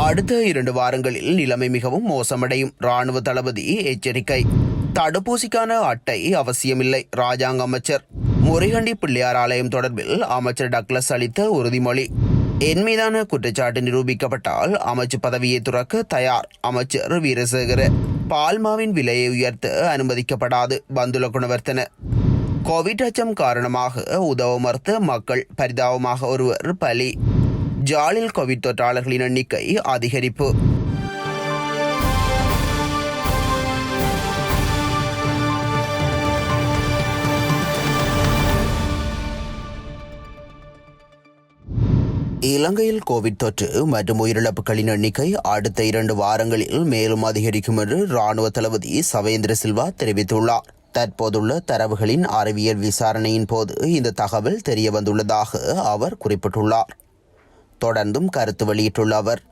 அடுத்த இரண்டு வாரங்களில் நிலைமை மிகவும் மோசமடையும். ராணுவ தளபதி எச்சரிக்கை. தடுப்பூசிக்கான அட்டை அவசியமில்லை ராஜாங்க அமைச்சர். முருகண்டி பிள்ளையார் ஆலயம் தொடர்பில் அமைச்சர் டக்ளஸ் அளித்த உறுதிமொழி. என் மீதான குற்றச்சாட்டு நிரூபிக்கப்பட்டால் அமைச்சு பதவியை துறக்க தயார் அமைச்சர் வீரசேகர. பால்மாவின் விலையை உயர்த்த அனுமதிக்கப்படாது பந்துல குணவர்த்தன. கோவிட் அச்சம் காரணமாக உதவ மறுத்த மக்கள் பரிதாபமாக ஒருவர் பலி. ஜாலில் கோவிட் தொற்றாளர்களின் எண்ணிக்கை அதிகரிப்பு. இலங்கையில் கோவிட் தொற்று மற்றும் உயிரிழப்புகளின் எண்ணிக்கை அடுத்த இரண்டு வாரங்களில் மேலும் அதிகரிக்கும் என்று ராணுவ தளபதி சவேந்திர சில்வா தெரிவித்துள்ளார். தற்போதுள்ள தரவுகளின் அறிவியல் விசாரணையின் போது இந்த தகவல் தெரிய வந்துள்ளதாக அவர் குறிப்பிட்டுள்ளார். தொடர்ந்தும் கருத்து வெளியிட்டுள்ள அவர்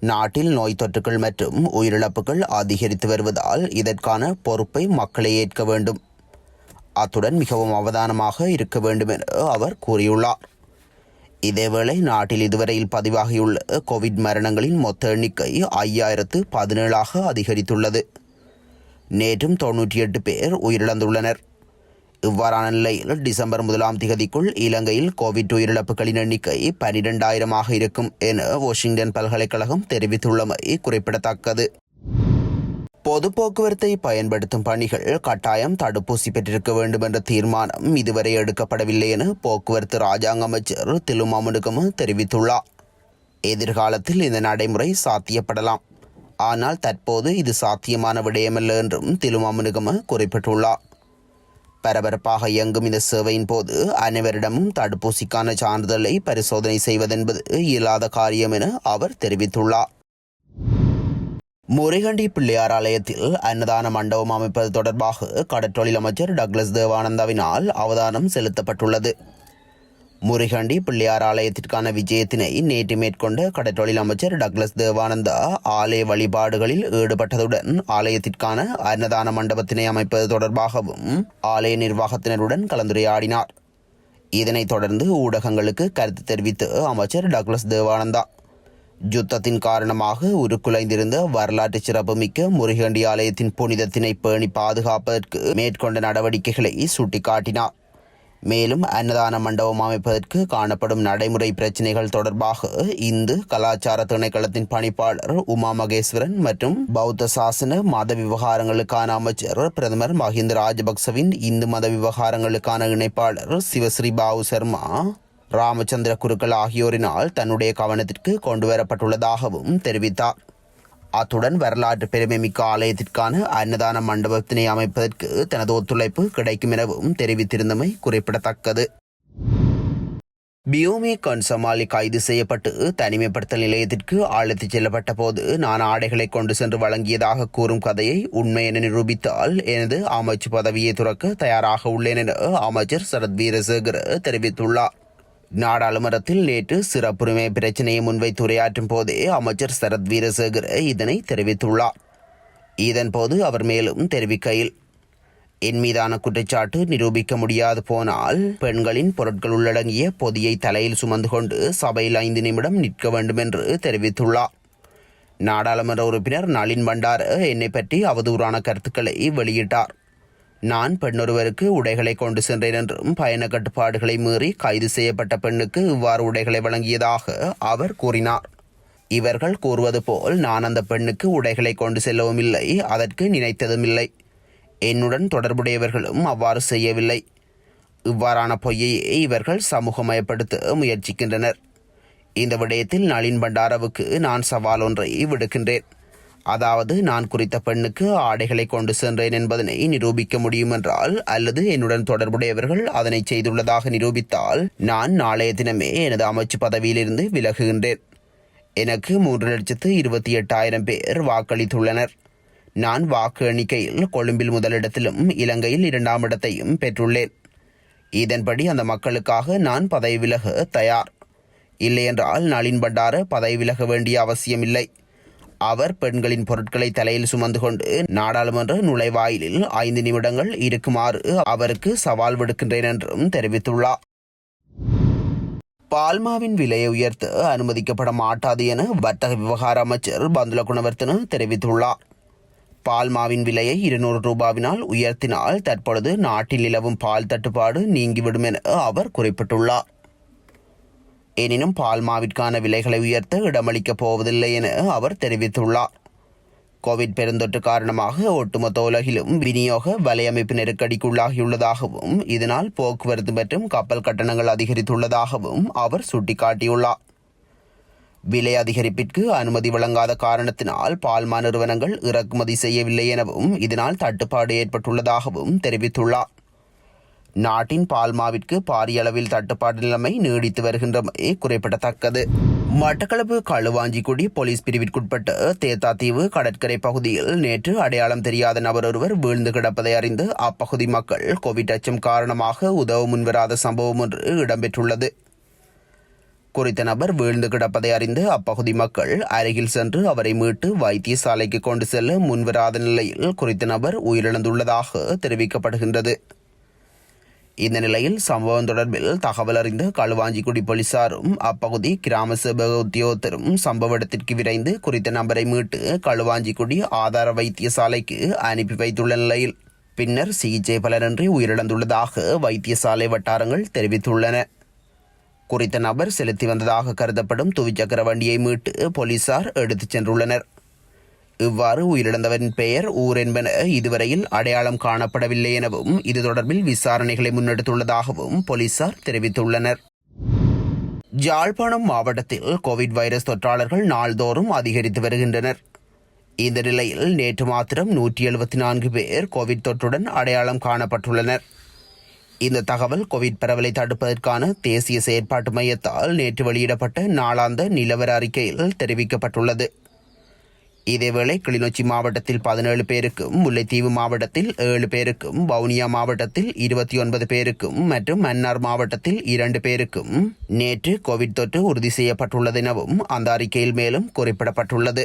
நாட்டில் நோய் தொற்றுகள் மற்றும் உயிரிழப்புகள் அதிகரித்து வருவதால் இதற்கான பொறுப்பை மக்களே ஏற்க வேண்டும். அத்துடன் மிகவும் அவதானமாக இருக்க வேண்டும் என அவர் கூறியுள்ளார். இதேவேளை நாட்டில் இதுவரையில் பதிவாகியுள்ள கோவிட் மரணங்களின் மொத்த எண்ணிக்கை ஐயாயிரத்து பதினேழாக அதிகரித்துள்ளது. நேற்றும் தொன்னூற்றி எட்டு பேர் உயிரிழந்துள்ளனர். இவ்வாறான நிலையில் டிசம்பர் முதலாம் திகதிக்குள் இலங்கையில் கோவிட் உயிரிழப்புகளின் எண்ணிக்கை பனிரெண்டாயிரமாக இருக்கும் என வாஷிங்டன் பல்கலைக்கழகம் தெரிவித்துள்ளமை குறிப்பிடத்தக்கது. பொது போக்குவரத்தை பயன்படுத்தும் பணிகள் கட்டாயம் தடுப்பூசி பெற்றிருக்க வேண்டும் என்ற தீர்மானம் இதுவரை எடுக்கப்படவில்லை என போக்குவரத்து ராஜாங்க அமைச்சர் திலுமாமுனுகம தெரிவித்துள்ளார். எதிர்காலத்தில் இந்த நடைமுறை சாத்தியப்படலாம். ஆனால் தற்போது இது சாத்தியமான விடயமல்ல என்றும் திலுமாமுனுகம குறிப்பிட்டுள்ளார். பரபரப்பாக இயங்கும் இந்த சேவையின் போது அனைவரிடமும் தடுப்பூசிக்கான சான்றிதழை பரிசோதனை செய்வதென்பது இயலாத காரியம் என அவர் தெரிவித்துள்ளார். முறைகண்டி பிள்ளையார் ஆலயத்தில் அன்னதான மண்டபம் அமைப்பது தொடர்பாக கடற்றொழில் அமைச்சர் டக்ளஸ் தேவானந்தாவினால் அவதானம் செலுத்தப்பட்டுள்ளது. முருகண்டி பிள்ளையார் ஆலயத்திற்கான விஜயத்தினை நேற்று மேற்கொண்ட கடற்றொழில் அமைச்சர் டக்ளஸ் தேவானந்தா ஆலய வழிபாடுகளில் ஈடுபட்டதுடன் ஆலயத்திற்கான அன்னதான மண்டபத்தினை அமைப்பது தொடர்பாகவும் ஆலய நிர்வாகத்தினருடன் கலந்துரையாடினார். இதனைத் தொடர்ந்து ஊடகங்களுக்கு கருத்து தெரிவித்து அமைச்சர் டக்ளஸ் தேவானந்தா யுத்தத்தின் காரணமாக உருக்குலைந்திருந்த வரலாற்று சிறப்புமிக்க முருகண்டி ஆலயத்தின் புனிதத்தினை பேணி பாதுகாப்பதற்கு மேற்கொண்ட நடவடிக்கைகளை சுட்டிக்காட்டினார். மேலும் அன்னதான மண்டபம் அமைப்பதற்கு காணப்படும் நடைமுறை பிரச்சினைகள் தொடர்பாக இந்து கலாச்சார திணைக்களத்தின் பணிப்பாளர் உமா மகேஸ்வரன் மற்றும் பௌத்த சாசன மத விவகாரங்களுக்கான அமைச்சர் பிரதமர் மஹிந்த ராஜபக்சவின் இந்து மத விவகாரங்களுக்கான இணைப்பாளர் சிவஸ்ரீ பாபு சர்மா ராமச்சந்திர குருக்கள் ஆகியோரினால் தன்னுடைய கவனத்திற்கு கொண்டு வரப்பட்டுள்ளதாகவும் தெரிவித்தார். அத்துடன் வரலாற்று பெருமைமிக்க ஆலயத்திற்கான அன்னதான மண்டபத்தினை அமைப்பதற்கு தனது ஒத்துழைப்பு கிடைக்கும் எனவும் தெரிவித்திருந்தமை குறிப்பிடத்தக்கது. பியோமி கன்சமாலி கைது செய்யப்பட்டு தனிமைப்படுத்தல் நிலையத்திற்கு அழைத்துச் செல்லப்பட்ட போது நான் ஆடைகளை கொண்டு சென்று வழங்கியதாக கூறும் கதையை உண்மை என நிரூபித்தால் எனது அமைச்சு பதவியை துறக்க தயாராக உள்ளேன் என அமைச்சர் சரத் வீரசேகர் தெரிவித்துள்ளார். நாடாளுமன்றத்தில் நேற்று சிறப்புரிமை பிரச்சினையை முன்வைத்து உரையாற்றும் போதே அமைச்சர் சரத் வீரசேகர இதனை தெரிவித்துள்ளார். இதன்போது அவர் மேலும் தெரிவிக்கையில் என் மீதான குற்றச்சாட்டு நிரூபிக்க முடியாது போனால் பெண்களின் பொருட்கள் உள்ளடங்கிய பொதியை தலையில் சுமந்து கொண்டு சபையில் ஐந்து நிமிடம் நிற்க வேண்டும் என்று தெரிவித்துள்ளார். நாடாளுமன்ற உறுப்பினர் நளின் பண்டார என்னை பற்றி அவதூறான கருத்துக்களை வெளியிட்டார். நான் பெண்ணொருவருக்கு உடைகளை கொண்டு சென்றேன் என்றும் பயண கட்டுப்பாடுகளை மீறி கைது செய்யப்பட்ட பெண்ணுக்கு இவ்வாறு உடைகளை வழங்கியதாக அவர் கூறினார். இவர்கள் கூறுவது போல் நான் அந்த பெண்ணுக்கு உடைகளை கொண்டு செல்லவும் இல்லை அதற்கு நினைத்ததும் இல்லை. என்னுடன் தொடர்புடையவர்களும் அவ்வாறு செய்யவில்லை. இவ்வாறான பொய்யையே இவர்கள் சமூகமயப்படுத்த முயற்சிக்கின்றனர். இந்த விடயத்தில் நளின் பண்டாரவுக்கு நான் சவால் ஒன்றை விடுக்கின்றேன். அதாவது நான் குறித்த பெண்ணுக்கு ஆடைகளை கொண்டு சென்றேன் என்பதனை நிரூபிக்க முடியும் என்றால் அல்லது என்னுடன் தொடர்புடையவர்கள் அதனை செய்துள்ளதாக நிரூபித்தால் நான் நாளைய தினமே எனது அமைச்சு பதவியிலிருந்து விலகுகின்றேன். எனக்கு மூன்று லட்சத்து இருபத்தி எட்டாயிரம் பேர் வாக்களித்துள்ளனர். நான் வாக்கு எண்ணிக்கையில் கொழும்பில் முதலிடத்திலும் இலங்கையில் இரண்டாம் இடத்தையும் பெற்றுள்ளேன். இதன்படி அந்த மக்களுக்காக நான் பதவி விலக தயார். இல்லையென்றால் நளின் பண்டார பதவி விலக வேண்டிய அவசியமில்லை. அவர் பெண்களின் பொருட்களை தலையில் சுமந்து கொண்டு நாடாளுமன்ற நுழைவாயிலில் ஐந்து நிமிடங்கள் இருக்குமாறு அவருக்கு சவால் விடுக்கின்றேன் என்றும் தெரிவித்துள்ளார். பால்மாவின் விலையை உயர்த்த அனுமதிக்கப்பட மாட்டாது என வர்த்தக விவகார அமைச்சர் பந்துல குணவர்த்தன தெரிவித்துள்ளார். பால்மாவின் விலையை இருநூறு ரூபாவினால் உயர்த்தினால் தற்பொழுது நாட்டில் நிலவும் பால் தட்டுப்பாடு நீங்கிவிடும் என அவர் குறிப்பிட்டுள்ளார். எனினும் பால்மாவிற்கான விலைகளை உயர்த்த இடமளிக்கப் போவதில்லை என அவர் தெரிவித்துள்ளார். கோவிட் பெருந்தொற்று காரணமாக ஒட்டுமொத்த உலகிலும் விநியோக வலையமைப்பு நெருக்கடிக்குள்ளாகியுள்ளதாகவும் இதனால் போக்குவரத்து மற்றும் கப்பல் கட்டணங்கள் அதிகரித்துள்ளதாகவும் அவர் சுட்டிக்காட்டியுள்ளார். விலை அதிகரிப்பிற்கு அனுமதி வழங்காத காரணத்தினால் பால்மா நிறுவனங்கள் இறக்குமதி செய்யவில்லை எனவும் இதனால் தட்டுப்பாடு ஏற்பட்டுள்ளதாகவும் தெரிவித்துள்ளார். நாட்டின் பால்மாவிற்கு பாரிய அளவில் தட்டுப்பாடு நிலைமை நீடித்து வருகின்றமை குறிப்பிடத்தக்கது. மட்டக்களப்பு களுவாஞ்சிக்குடி போலீஸ் பிரிவிற்குட்பட்ட தேத்தாத்தீவு கடற்கரை பகுதியில் நேற்று அடையாளம் தெரியாத நபர் ஒருவர் வீழ்ந்து கிடப்பதை அறிந்து அப்பகுதி மக்கள் கோவிட் அச்சம் காரணமாக உதவ முன்வராத சம்பவம் ஒன்று இடம்பெற்றுள்ளது. குறித்த நபர் வீழ்ந்து கிடப்பதை அறிந்து அப்பகுதி மக்கள் அருகில் சென்று அவரை மீட்டு வைத்தியசாலைக்கு கொண்டு செல்ல முன்வராத நிலையில் குறித்த நபர் உயிரிழந்துள்ளதாக தெரிவிக்கப்படுகின்றது. இந்த நிலையில் சம்பவம் தொடர்பில் தகவல் அறிந்த களுவாஞ்சிக்குடி போலீசாரும் அப்பகுதி கிராம சேவக உத்தியோகத்தரும் சம்பவ இடத்திற்கு விரைந்து குறித்த நபரை மீட்டு களுவாஞ்சிக்குடி ஆதார வைத்தியசாலைக்கு அனுப்பி வைத்துள்ள நிலையில் பின்னர் சிகிச்சை பலனின்றி உயிரிழந்துள்ளதாக வைத்தியசாலை வட்டாரங்கள் தெரிவித்துள்ளன. குறித்த நபர் செலுத்தி வந்ததாக கருதப்படும் துவிச்சக்கர வண்டியை மீட்டு போலீசார் எடுத்துச் சென்றுள்ளனர். இவ்வாறு உயிரிழந்தவரின் பெயர் ஊர் என்பன இதுவரையில் அடையாளம் காணப்படவில்லை எனவும் இது தொடர்பில் விசாரணைகளை முன்னெடுத்துள்ளதாகவும் போலீசார் தெரிவித்துள்ளனர். ஜாழ்ப்பாணம் மாவட்டத்தில் கோவிட் வைரஸ் தொற்றாளர்கள் நாள்தோறும் அதிகரித்து வருகின்றனர். இந்த நிலையில் நேற்று மாத்திரம் நூற்றி எழுபத்தி நான்கு பேர் கோவிட் தொற்றுடன் அடையாளம் காணப்பட்டுள்ளனர். இந்த தகவல் கோவிட் பரவலை தடுப்பதற்கான தேசிய செயற்பாட்டு மையத்தால் நேற்று வெளியிடப்பட்ட நாளாந்த நிலவர அறிக்கையில் தெரிவிக்கப்பட்டுள்ளது. இதேவேளை கிளிநொச்சி மாவட்டத்தில் பதினேழு பேருக்கும் முல்லைத்தீவு மாவட்டத்தில் ஏழு பேருக்கும் வவுனியா மாவட்டத்தில் இருபத்தி ஒன்பது பேருக்கும் மற்றும் மன்னார் மாவட்டத்தில் இரண்டு பேருக்கும் நேற்று கோவிட் தொற்று உறுதி செய்யப்பட்டுள்ளதெனவும் அந்த அறிக்கையில் மேலும் குறிப்பிடப்பட்டுள்ளது.